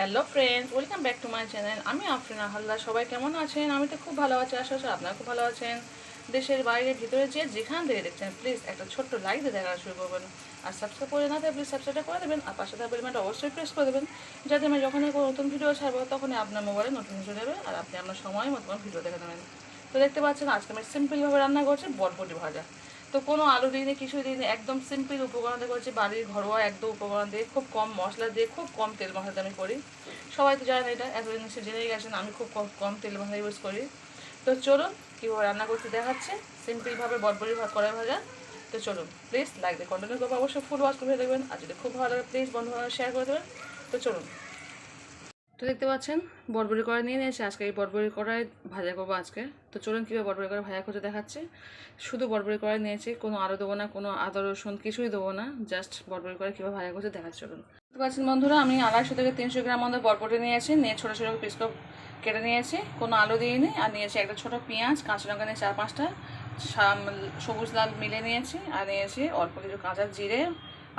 Hello friends welcome back to my channel আমি আফরিনা হালদার। সবাই কেমন আছেন? আমি তো খুব ভালো আছি। আশা করছি আপনারা খুব ভালো আছেন। দেশের বাইরে, ভিতরে যে যেখান থেকে দেখছেন প্লিজ একটা ছোট্ট লাইক দিয়ে দেখা শুরু করবেন। আর সাবস্ক্রাইব করে না থাকলে প্লিজ সাবস্ক্রাইবটা করে দেবেন। আর পাশে থাকা বেলমেন্ট অবশ্যই প্রেস করে দেবেন। যাতে আমি যখনই কোনো নতুন ভিডিও ছাড়বো, তখনই আপনার মোবাইলে নতুন ভিডিও দেবে আর আপনি আপনার সময় মতো ভিডিও দেখে নেবেন। তো দেখতে পাচ্ছেন, আজকে আমি সিম্পলভাবে রান্না করছি বটবটি ভাজা। তো কোনো আলু দিইনি কিছু দিইনি একদম সিম্পল উপকরণ দিয়ে করছি বাড়ির ঘরোয়া একদম উপকরণ দিয়ে খুব কম মশলা দিয়ে খুব কম তেল মশলাতে আমি করি। সবাই তো জানেন এটা, এতদিন সে জেনেই গেছেন, আমি খুব কম কম তেল মশলা ইউজ করি। তো চলুন, কীভাবে রান্না করতে দেখাচ্ছে সিম্পলভাবে বটবড়ি ভাত করে ভাজা। তো চলুন প্লিজ লাইক দিয়ে কন্টিনিউ করব অবশ্যই ফুল ওয়াশ করে দেখবেন। আর যদি খুব ভালো লাগে প্লিজ বন্ধু শেয়ার করে দেবেন। তো চলুন। তো দেখতে পাচ্ছেন বটবড়ি কড়াই নিয়ে নিয়েছি। আজকে এই বটবড়ি কড়াই ভাজা করব আজকে। তো চলুন কীভাবে বটবড়ি কড়াই ভাজা করতে দেখাচ্ছে। শুধু বটবড়ি কড়াই নিয়েছি, কোনো আলু দেবো না, কোনো আদা, রসুন কিছুই দেবো না জাস্ট বটবড়ি কড়াই কীভাবে ভাজা করতে দেখাচ্ছে, চলুন। দেখতে পাচ্ছেন বন্ধুরা, আমি আড়াইশো থেকে তিনশো গ্রাম মধ্যে বরবটি নিয়েছি, নিয়ে ছোটো ছোটো পিস কেটে নিয়েছি। কোনো আলু দিইনি, আর নিয়েছি একটা ছোটো পেঁয়াজ, কাঁচা লঙ্কা নিয়ে চার পাঁচটা সবুজ লাল মিলে নিয়েছি, আর নিয়েছি অল্প কিছু কাঁচা জিরে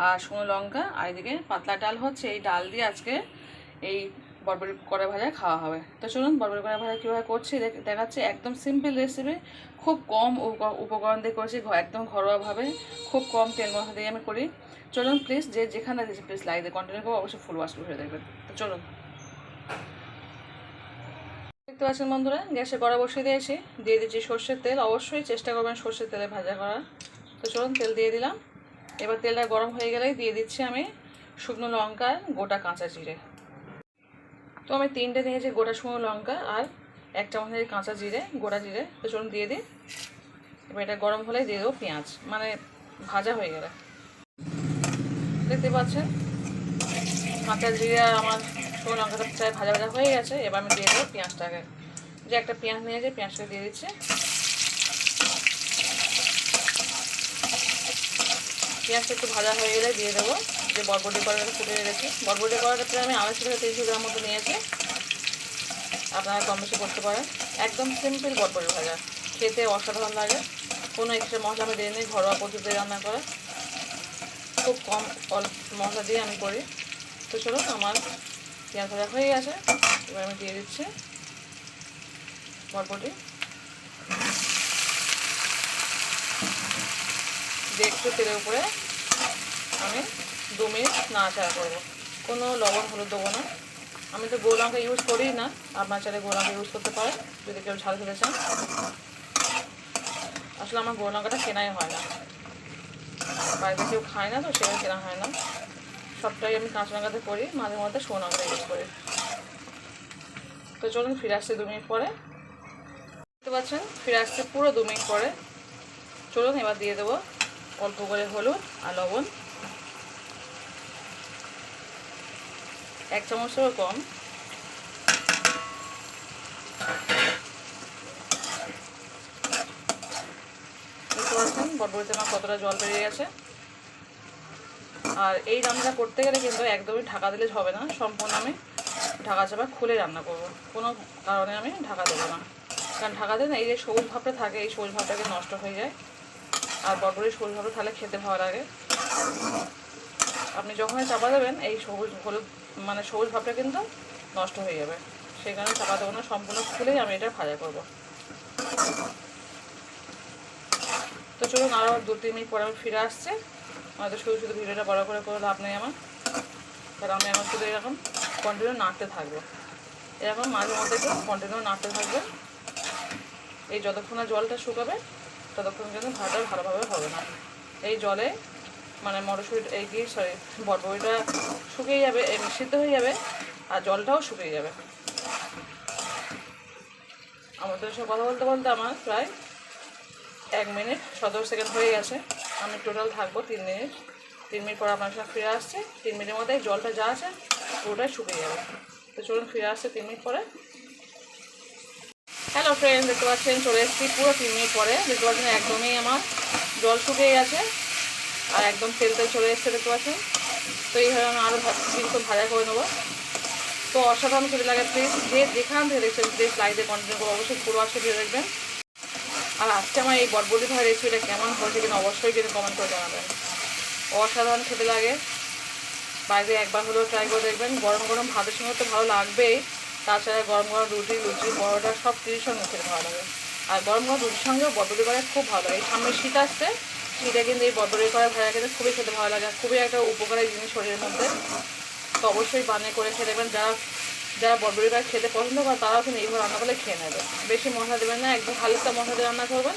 আর শুকনো লঙ্কা, আর এদিকে পাতলা ডাল হচ্ছে, এই ডাল দিয়ে আজকে এই বরবরি করে ভাজা খাওয়া হবে। তো চলুন বরবরি করে ভাজা কীভাবে করছি দেখ- দেখাচ্ছি। একদম সিম্পল রেসিপি খুব কম উপ- উপকরণ দিয়ে করছি একদম ঘরোয়াভাবে, খুব কম তেল মশলা দিয়ে আমি করি। চলুন প্লিজ যে যেখানে দিয়েছি প্লিজ লাইক দিয়ে কন্টিনিউ করব, অবশ্যই ফুল ওয়াশ করে দেখবেন। তো চলুন। দেখতে পাচ্ছেন বন্ধুরা, গ্যাসে কড়া বসিয়ে দিয়েছি। দিয়ে দিচ্ছি সর্ষের তেল। অবশ্যই চেষ্টা করবেন সর্ষের তেলে ভাজা করার। তো চলুন, তেল দিয়ে দিলাম। এবার তেলটা গরম হয়ে গেলেই দিয়ে দিচ্ছি আমি শুকনো লঙ্কা গোটা কাঁচা জিরে। তো আমি তিনটে নিয়েছি গোটা শুকনো লঙ্কা আর এক চামচ নিয়েছি কাঁচা জিরে, গোটা জিরে। তো চলুন দিয়ে দিই। এবার এটা গরম হলে দিয়ে দেবো পেঁয়াজ। মানে ভাজা হয়ে গেলে। দেখতে পাচ্ছেন? কাঁচা জিরে আর আমার শুকনো লঙ্কাটা প্রায় ভাজা ভাজা হয়ে গেছে। এবার আমি দিয়ে দেবো পেঁয়াজটাকে। যে একটা পেঁয়াজ নিয়েছি পেঁয়াজটা দিয়ে দিচ্ছি। পেঁয়াজটা একটু ভাজা হয়ে গেলে দিয়ে দেবো। যে বরবটি কড়াটা ফুটে রেখেছি। বরবটি কড়াটা প্রায় আমি আড়াইশো থেকে তিনশো গ্রাম মতো নিয়েছি। আপনারা কম বেশি করতে পারেন। একদম সিম্পল বরবটি ভাজা। খেতে অসাধারণ লাগে। কোনো এক্সট্রা মশলা আমি দিয়ে নিই ঘরোয়া পদ্ধতিতে রান্না করা। খুব কম মশলা দিয়ে আমি করি। তো চলুন আমার পেঁয়াজ ভাজা হয়ে গেছে। এবার আমি দিয়ে দিচ্ছি বরবটি। একটু তেলের উপরে আমি দু মিনিট নাড়াচাড়া করব। কোনো লবণ হলুদ দেবো না। আমি তো গোল লঙ্কা ইউজ করি না। আপনার চাইলে গোল লঙ্কা ইউজ করতে পারেন, যদি কেউ ঝাল খেতে চান। আসলে আমার গোল লঙ্কাটা কেনাই হয় না। বাড়িতে কেউ খায় না তো, সেটা কেনা হয় না। সবটাই আমি কাঁচা লঙ্কাতে করি, মাঝে মধ্যে শুকনো লঙ্কা ইউজ করি। তো চলুন ফিরে আসছি দু মিনিট পরে। দেখতে পাচ্ছেন, ফিরে আসছে পুরো দু মিনিট পরে। চলুন এবার দিয়ে দেবো অল্প করে হলুদ আর লবণ। এক চামচেরও কম। দেখতে পাচ্ছেন বটবটিতে আমার কতটা জল বেরিয়ে গেছে। আর এই রান্নাটা করতে গেলে কিন্তু একদমই ঢাকা দিলে হবে না, সম্পূর্ণ আমি ঢাকা চাপা খুলে রান্না করব। কোনো কারণে আমি ঢাকা দেবো না। কারণ ঢাকা দিলে না এই যে সবুজ ভাবটা থাকে, এই সবুজ ভাবটাকে নষ্ট হয়ে যায়। আর বটবটির সবুজ ভাবটা তাহলে খেতে ভালো লাগে। আপনি যখনই চাপা দেবেন, এই সবুজ হলুদ মানে সবুজ ভাবটা কিন্তু নষ্ট হয়ে যাবে। সেই কারণে চাপা দেবো না, সম্পূর্ণ খুলেই আমি এটা ভাজা করব। তো চলুন আরও দু, তিন মিনিট পরে আমি ফিরে আসছে। হয়তো শুধু শুধু ভিডিওটা বড় করে করে লাভ নেই আমার। কারণ আমি আমার শুধু এরকম কন্টিনিউ নাড়তে থাকব। এরকম মাঝে মধ্যে একটু কন্টিনিউ নাড়তে থাকবে। এই যতক্ষণ না জলটা শুকাবে, ততক্ষণ কিন্তু ভাতটা ভালোভাবে হবে না। এই জলে মানে মটরশুঁটি, এই কি সরি বটবটিটা শুকিয়ে যাবে সিদ্ধ হয়ে যাবে, আর জলটাও শুকিয়ে যাবে। আমাদের সব কথা বলতে বলতে আমার প্রায় এক মিনিট, সতেরো সেকেন্ড হয়ে গেছে। আমি টোটাল থাকব তিন মিনিট। তিন মিনিট পর আপনার সাথে ফিরে আসছে, তিন মিনিটের মধ্যে জলটা যা আছে পুরোটাই শুকিয়ে যাবে। তো চলুন ফিরে আসছে তিন মিনিট পরে। হ্যালো ফ্রেন্ড দেখতে পাচ্ছেন, চলে এসেছি পুরো তিন মিনিট পরে। দেখতে পাচ্ছেন একদমই আমার জল শুকিয়ে গেছে। আর একদম তেল তেল চলে এসছে দেখতে পাচ্ছেন? তো এইভাবে আমি আরও কিন্তু ভাজা করে নেব। তো অসাধারণ খেতে লাগে প্লিজ যে যেখান থেকে দেখছেন প্লিজ লাইটে কন্টিনিউ করব অবশ্যই পুরো আসতে দিয়ে দেখবেন। আর আজকে আমার এই বটবটি ভাই রেসিপিটা কেমন হয়েছে কিনা অবশ্যই কিন্তু কমেন্ট করে জানাবেন। অসাধারণ খেতে লাগে। বাইরে একবার হলেও ট্রাই করে দেখবেন। গরম গরম ভাতের সঙ্গে তো ভালো লাগবেই। তাছাড়া গরম গরম রুটি, লুচি, পরোটা সব কিছুর সঙ্গে খেতে ভালো লাগে। আর গরম গরম রুটির সঙ্গেও বদলি করা খুব ভালো লাগে। সামনে শীত আসছে শীতে কিন্তু এই বদলি করা ভাজা খেতে খুবই খেতে ভালো লাগে, খুবই একটা উপকারী জিনিস শরীরের মধ্যে। তো অবশ্যই বানিয়ে করে খেয়ে দেবেন যারা যারা বদলি করা খেতে পছন্দ করে তারাও কিন্তু এইভাবে রান্না করলে খেয়ে নেবে। বেশি মশলা দেবেন না, একদম হালকা মশলা দিয়ে রান্না করবেন,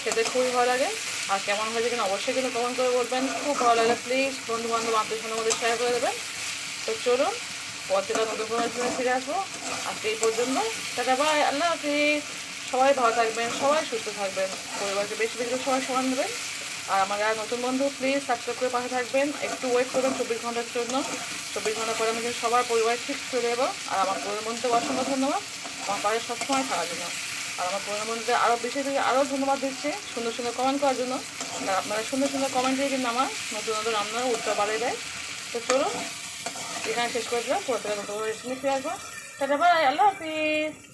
খেতে খুবই ভালো লাগে। আর কেমন হয়েছে কিনা অবশ্যই কিন্তু কমেন্ট করে বলবেন। খুব ভালো লাগে প্লিজ বন্ধু বান্ধব আত্মীয় মধ্যে শেয়ার করে দেবেন। তো চলুন পত্রিকা নতুন কোনো ফিরে আসব। আজকে এই পর্যন্ত, টাটা বাই আল্লাহ হাফিজ। সবাই ভালো থাকবেন, সবাই সুস্থ থাকবেন। পরিবারকে বেশি বেশি সবাই সমান দেবেন। আর আমার আর নতুন বন্ধু প্লিজ সাবস্ক্রাইব করে পাশে থাকবেন। একটু ওয়েট করবেন চব্বিশ ঘণ্টার জন্য। চব্বিশ ঘণ্টা পরে আমি সবার পরিবার ঠিক চলে যাব আর আমার পরিবার বন্ধুকে অসংখ্য ধন্যবাদ। আমার পাশে সবসময় থাকার জন্য। আর আমার পরিবার বন্ধুদের আরও বেশি থেকে আরও ধন্যবাদ দিচ্ছি সুন্দর সুন্দর কমেন্ট করার জন্য। আর আপনারা সুন্দর সুন্দর কমেন্ট দিয়ে কিন্তু আমার নতুন নতুন রান্নার উত্তর বাড়িয়ে দেয়। তো চলুন, এখানে শেষ করে দিলাম। পরে নতুন রেসিপি ফিরে আসব। বাই আল্লাহ হাফিজ